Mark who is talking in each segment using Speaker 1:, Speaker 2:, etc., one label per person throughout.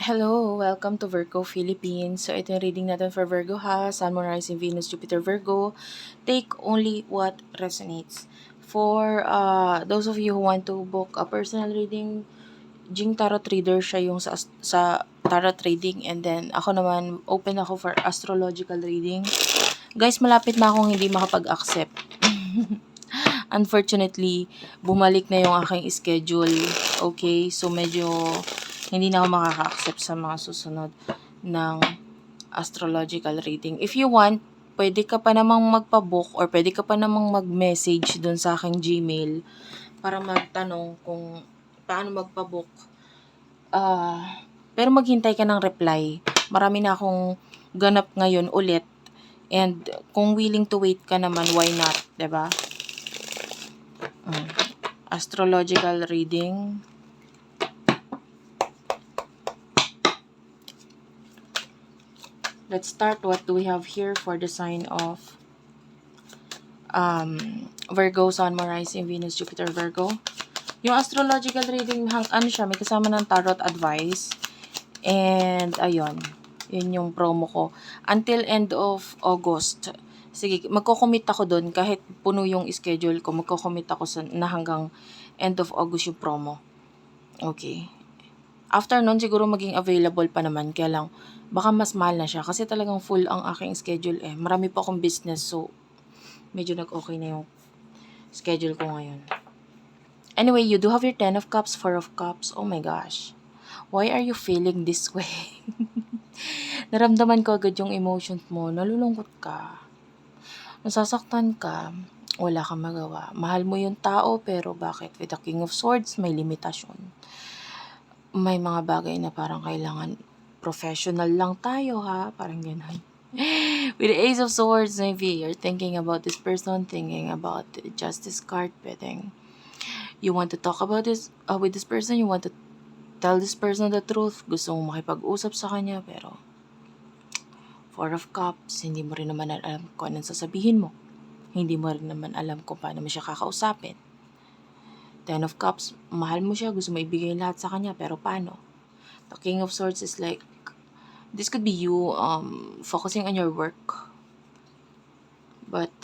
Speaker 1: Hello, welcome to Virgo Philippines. So, ito yung reading natin for Virgo ha. Sun, Moon, Rising, Venus, Jupiter, Virgo. Take only what resonates. For uh, those of you who want to book a personal reading, Jing Tarot Reader siya yung sa, sa Tarot Reading. And then, ako naman, open ako for astrological reading. Guys, malapit na akong hindi makapag-accept. Unfortunately, bumalik na yung aking schedule. Okay, so medyo hindi na ako makaka-accept sa mga susunod ng astrological reading. If you want, pwede ka pa namang magpa-book or pwede ka pa namang mag-message dun sa aking Gmail para magtanong kung paano magpa-book. Ah, pero maghintay ka ng reply. Marami na akong ganap ngayon ulit. And kung willing to wait ka naman, why not? ba? Mm. Astrological reading. Let's start. What do we have here for the sign of um, Virgo, Sun, Moon, Rising, Venus, Jupiter, Virgo? Yung astrological reading, hang, ano siya, may kasama ng tarot advice. And, ayun. Yun yung promo ko. Until end of August. Sige, magko-commit ako doon. Kahit puno yung schedule ko, magko-commit ako sa, na hanggang end of August yung promo. Okay. After nun, siguro maging available pa naman. Kaya lang, baka mas mahal na siya. Kasi talagang full ang aking schedule eh. Marami pa akong business. So, medyo nag-okay na yung schedule ko ngayon. Anyway, you do have your 10 of cups, 4 of cups. Oh my gosh. Why are you feeling this way? Naramdaman ko agad yung emotions mo. Nalulungkot ka. Nasasaktan ka. Wala kang magawa. Mahal mo yung tao, pero bakit? With the King of Swords, may limitasyon. May mga bagay na parang kailangan professional lang tayo ha. Parang ganun. With the Ace of Swords, maybe you're thinking about this person, thinking about the Justice card, pwedeng you want to talk about this uh, with this person, you want to tell this person the truth, gusto mong makipag-usap sa kanya, pero Four of Cups, hindi mo rin naman alam kung anong sasabihin mo. Hindi mo rin naman alam kung paano mo siya kakausapin. Ten of Cups, mahal mo siya, gusto mo ibigay lahat sa kanya, pero paano? The King of Swords is like, this could be you um, focusing on your work. But,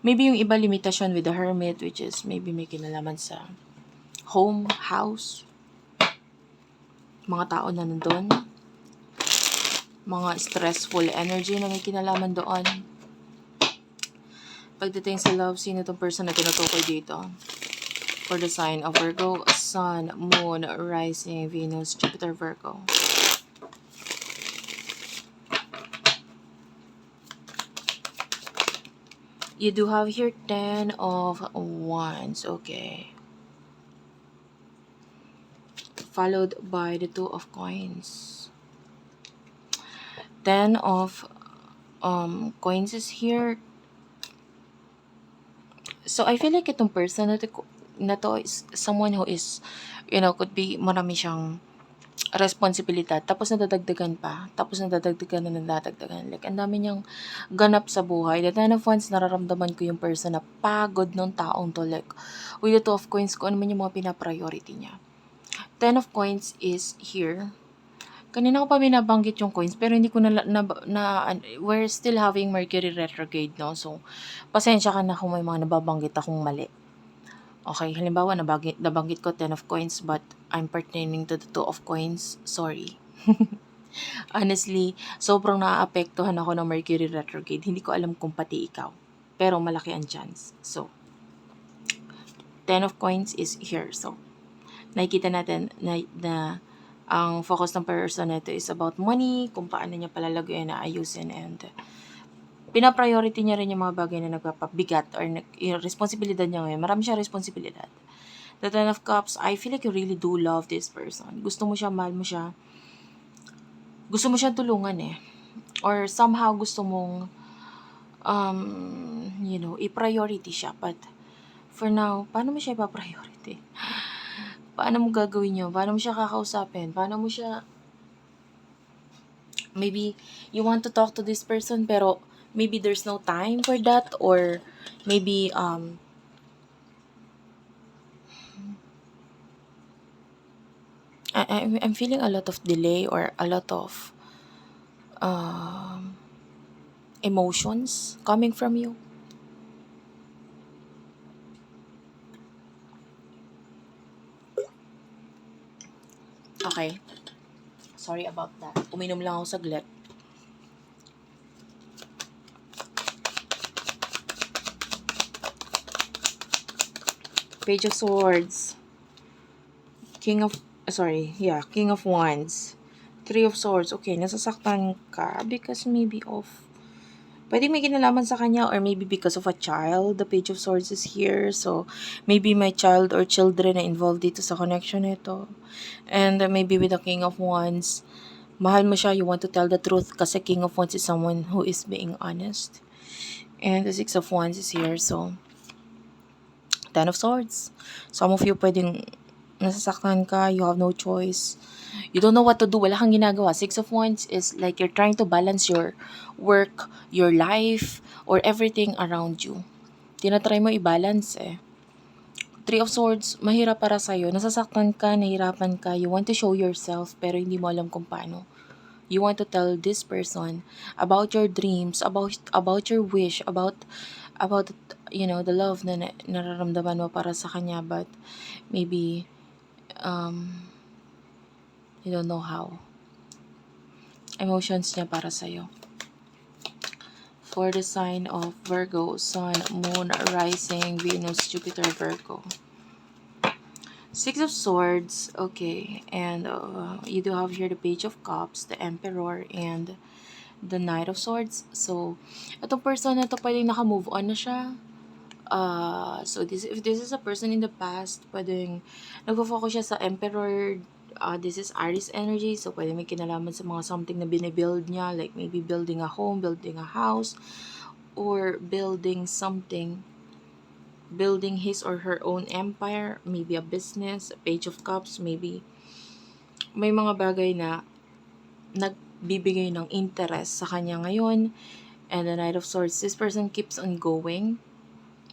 Speaker 1: maybe yung iba limitasyon with the Hermit, which is maybe may kinalaman sa home, house, mga tao na nandun, mga stressful energy na may kinalaman doon. Pagdating sa love, sino itong person na tinutukoy dito? For the sign of Virgo, Sun, Moon, Rising, Venus, Jupiter, Virgo. You do have here 10 of Wands. Okay. Followed by the Two of Coins. 10 of um, coins is here. So, I feel like itong person na na to is someone who is, you know, could be marami siyang responsibilidad. Tapos nadadagdagan pa. Tapos nadadagdagan na nadadagdagan. Like, ang dami niyang ganap sa buhay. The Ten of Wands, nararamdaman ko yung person na pagod ng taong to. Like, with the Two of Coins, kung ano man yung mga pinapriority niya. Ten of Coins is here. Kanina ko pa binabanggit yung coins, pero hindi ko na, na, na, we're still having Mercury retrograde, no? So, pasensya ka na kung may mga nababanggit akong mali. Okay, halimbawa, nabanggit, nabanggit ko 10 of coins, but I'm pertaining to the 2 of coins. Sorry. Honestly, sobrang naaapektuhan ako ng Mercury retrograde. Hindi ko alam kung pati ikaw. Pero malaki ang chance. So, 10 of coins is here. So, nakikita natin na, na ang focus ng person nito is about money, kung paano niya palalagyan na ayusin and pina-priority niya rin yung mga bagay na nagpapabigat or nag, yung responsibilidad niya ngayon. Marami siya responsibilidad. The Ten of Cups, I feel like you really do love this person. Gusto mo siya, mahal mo siya. Gusto mo siya tulungan eh. Or somehow gusto mong um, you know, i-priority siya. But for now, paano mo siya ipa-priority? paano mo gagawin yun? Paano mo siya kakausapin? Paano mo siya... Maybe you want to talk to this person pero maybe there's no time for that or maybe um I, I'm, feeling a lot of delay or a lot of um, emotions coming from you. Okay. Sorry about that. Uminom lang ako saglit. Page of Swords. King of, uh, sorry, yeah, King of Wands. Three of Swords. Okay, nasasaktan ka because maybe of, pwede may kinalaman sa kanya or maybe because of a child. The Page of Swords is here. So, maybe my child or children na involved dito sa connection nito. And uh, maybe with the King of Wands, mahal mo siya, you want to tell the truth kasi King of Wands is someone who is being honest. And the Six of Wands is here. So, Ten of Swords. Some of you pwedeng nasasaktan ka, you have no choice. You don't know what to do, wala kang ginagawa. Six of Wands is like you're trying to balance your work, your life, or everything around you. Tinatry mo i-balance eh. Three of Swords, mahirap para sa'yo. Nasasaktan ka, nahirapan ka, you want to show yourself, pero hindi mo alam kung paano. You want to tell this person about your dreams, about about your wish, about about you know the love na na- nararamdaman mo para sa kanya but maybe um you don't know how. Emotions niya para sa for the sign of Virgo sun moon rising Venus Jupiter Virgo. Six of Swords, okay, and uh, you do have here the Page of Cups, the Emperor, and the Knight of Swords. So, itong person na to pwedeng naka-move on na siya. Uh, so, this, if this is a person in the past, pwedeng nagpo-focus siya sa Emperor. Uh, this is Aries energy, so pwede may kinalaman sa mga something na binibuild niya, like maybe building a home, building a house, or building something building his or her own empire, maybe a business, a page of cups, maybe may mga bagay na nagbibigay ng interest sa kanya ngayon. And the Knight of Swords, this person keeps on going.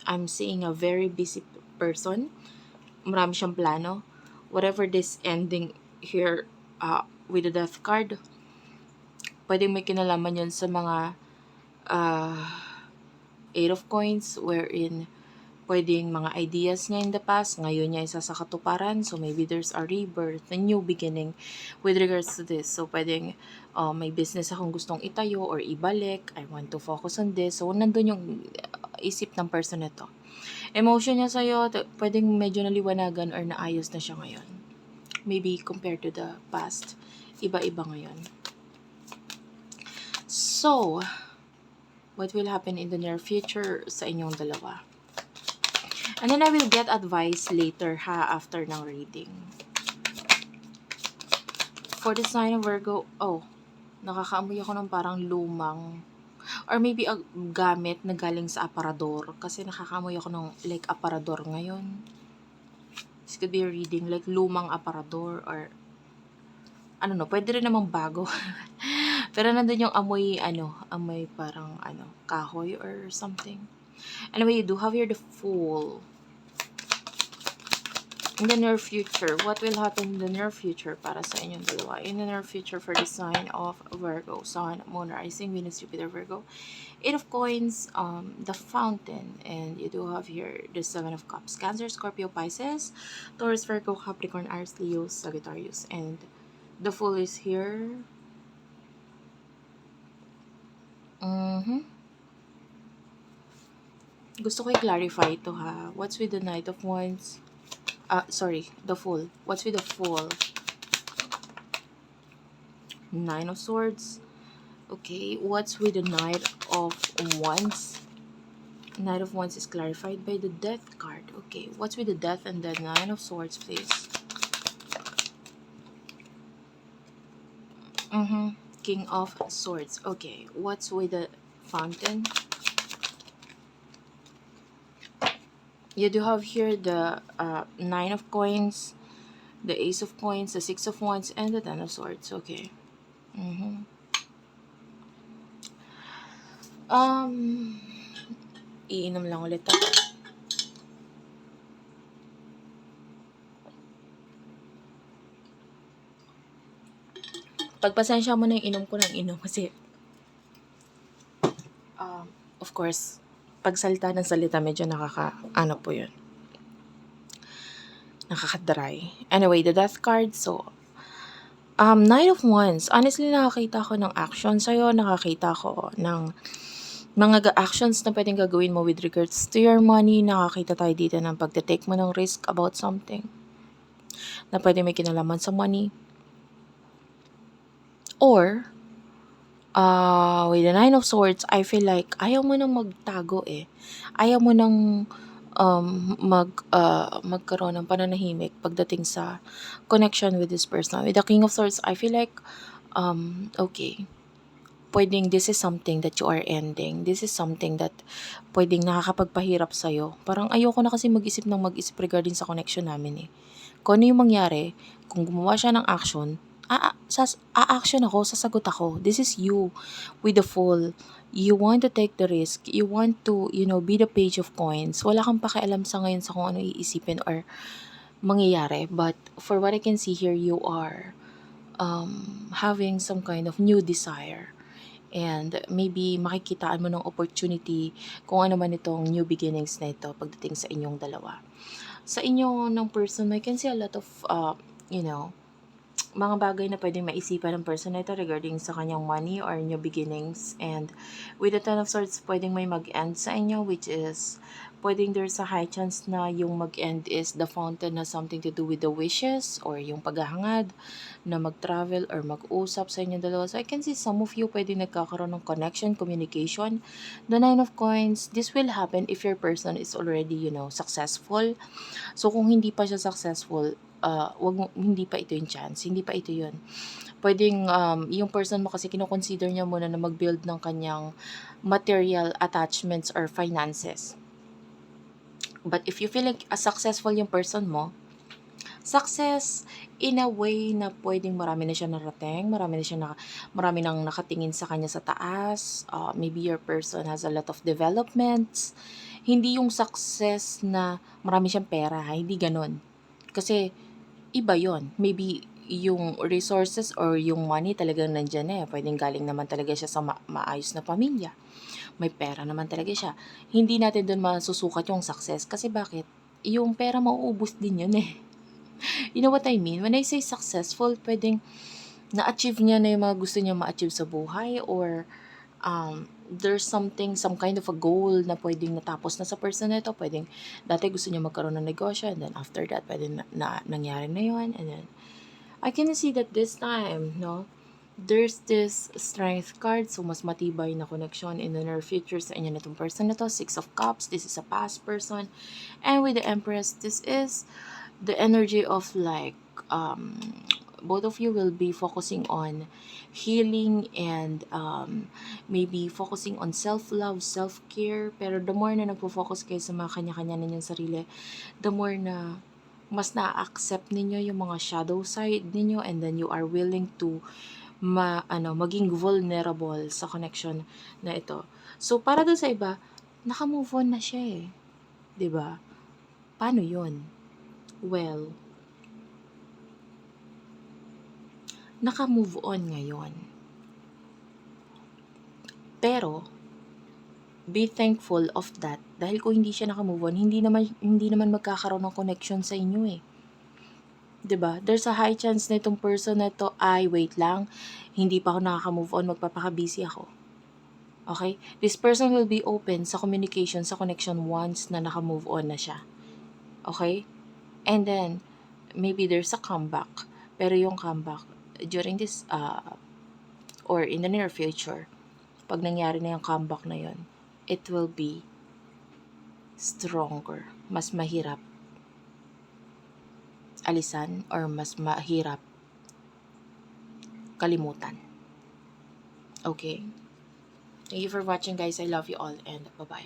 Speaker 1: I'm seeing a very busy person. Marami siyang plano. Whatever this ending here uh, with the Death card, pwedeng may kinalaman yun sa mga uh, Eight of Coins wherein pwedeng mga ideas niya in the past, ngayon niya isa sa katuparan. So, maybe there's a rebirth, a new beginning with regards to this. So, pwedeng uh, may business akong gustong itayo or ibalik. I want to focus on this. So, nandun yung uh, isip ng person na to. Emotion niya sa'yo, pwedeng medyo naliwanagan or naayos na siya ngayon. Maybe compared to the past, iba-iba ngayon. So, what will happen in the near future sa inyong dalawa? And then I will get advice later ha, after ng reading. For the sign of Virgo, oh, nakakaamoy ako ng parang lumang, or maybe a gamit na galing sa aparador. Kasi nakakaamoy ako ng like aparador ngayon. This could be a reading, like lumang aparador or ano no, pwede rin namang bago. Pero nandun yung amoy, ano, amoy parang, ano, kahoy or something. Anyway, you do have here the Fool. In the near future, what will happen in the near future para sa inyong dalawa? In the near future for the sign of Virgo, Sun, Moon, Rising, Venus, Jupiter, Virgo. Eight of Coins, um, the Fountain, and you do have here the Seven of Cups. Cancer, Scorpio, Pisces, Taurus, Virgo, Capricorn, Aries, Leo, Sagittarius, and the Fool is here. Mm-hmm. Gusto ko i-clarify ito ha. What's with the Knight of Wands? Ah, sorry, the Fool. What's with the Fool? Nine of Swords. Okay, what's with the Knight of Wands? Knight of Wands is clarified by the Death card. Okay, what's with the Death and the Nine of Swords, please? Mm-hmm. King of Swords. Okay, what's with the Fountain? You do have here the uh, Nine of Coins, the Ace of Coins, the Six of Wands, and the Ten of Swords. Okay. Mm-hmm. Um, iinom lang ulit ako. pagpasensya mo na yung inom ko ng inom kasi um, of course, pag salita ng salita, medyo nakaka, ano po yun, nakaka-dry. Anyway, the death card, so, um, Knight of Wands, honestly, nakakita ko ng action sa'yo, nakakita ko ng mga ga- actions na pwedeng gagawin mo with regards to your money, nakakita tayo dito ng pagte-take mo ng risk about something na pwede may kinalaman sa money. Or, uh, with the Nine of Swords, I feel like ayaw mo nang magtago eh. Ayaw mo nang um, mag, uh, magkaroon ng pananahimik pagdating sa connection with this person. With the King of Swords, I feel like, um, okay, pwedeng this is something that you are ending. This is something that pwedeng nakakapagpahirap sa'yo. Parang ayoko na kasi mag-isip ng mag-isip regarding sa connection namin eh. Kung ano yung mangyari, kung gumawa siya ng action, a- sas- a-action ako, sasagot ako. This is you with the full. You want to take the risk. You want to, you know, be the page of coins. Wala kang pakialam sa ngayon sa kung ano iisipin or mangyayari. But for what I can see here, you are um, having some kind of new desire. And maybe makikitaan mo ng opportunity kung ano man itong new beginnings na ito pagdating sa inyong dalawa. Sa inyo ng person, I can see a lot of, uh, you know, mga bagay na pwedeng maisipan ng person na ito regarding sa kanyang money or new beginnings. And with the Ten of Swords, pwedeng may mag-end sa inyo, which is, pwedeng there's a high chance na yung mag-end is the fountain na something to do with the wishes or yung paghahangad na mag-travel or mag-usap sa inyo dalawa. So I can see some of you pwedeng nagkakaroon ng connection, communication. The Nine of Coins, this will happen if your person is already, you know, successful. So kung hindi pa siya successful, uh, wag hindi pa ito yung chance, hindi pa ito yun. Pwedeng um, yung person mo kasi kinoconsider niya muna na mag-build ng kanyang material attachments or finances. But if you feel like a successful yung person mo, success in a way na pwedeng marami na siya narating, marami na siya na, marami nang nakatingin sa kanya sa taas, uh, maybe your person has a lot of developments, hindi yung success na marami siyang pera, ha? hindi ganon. Kasi iba yon Maybe yung resources or yung money talagang nandyan eh. Pwedeng galing naman talaga siya sa ma- maayos na pamilya. May pera naman talaga siya. Hindi natin doon masusukat yung success. Kasi bakit? Yung pera mauubos din yun eh. You know what I mean? When I say successful, pwedeng na-achieve niya na yung mga gusto niya ma-achieve sa buhay or um, there's something, some kind of a goal na pwedeng natapos na sa person na ito. Pwedeng, dati gusto niya magkaroon ng negosyo and then after that, pwedeng na, na, nangyari na yun. And then, I can see that this time, no, there's this strength card, so mas matibay na connection in the near future sa inyo na itong person na to. Six of Cups, this is a past person. And with the Empress, this is the energy of like, um, both of you will be focusing on healing and um, maybe focusing on self-love, self-care. Pero the more na nagpo-focus kayo sa mga kanya-kanya ninyong sarili, the more na mas na-accept ninyo yung mga shadow side ninyo and then you are willing to ma ano maging vulnerable sa connection na ito. So para doon sa iba, naka-move on na siya eh. ba? Paano 'yun? Well, naka-move on ngayon. Pero, be thankful of that. Dahil kung hindi siya naka-move on, hindi naman, hindi naman magkakaroon ng connection sa inyo eh. 'Di ba? There's a high chance na itong person na to, ay, wait lang, hindi pa ako nakaka-move on, magpapaka-busy ako. Okay? This person will be open sa communication, sa connection once na naka-move on na siya. Okay? And then, maybe there's a comeback. Pero yung comeback, during this, uh, or in the near future, pag nangyari na yung comeback na yun, it will be stronger. Mas mahirap alisan or mas mahirap kalimutan. Okay? Thank you for watching guys. I love you all and bye-bye.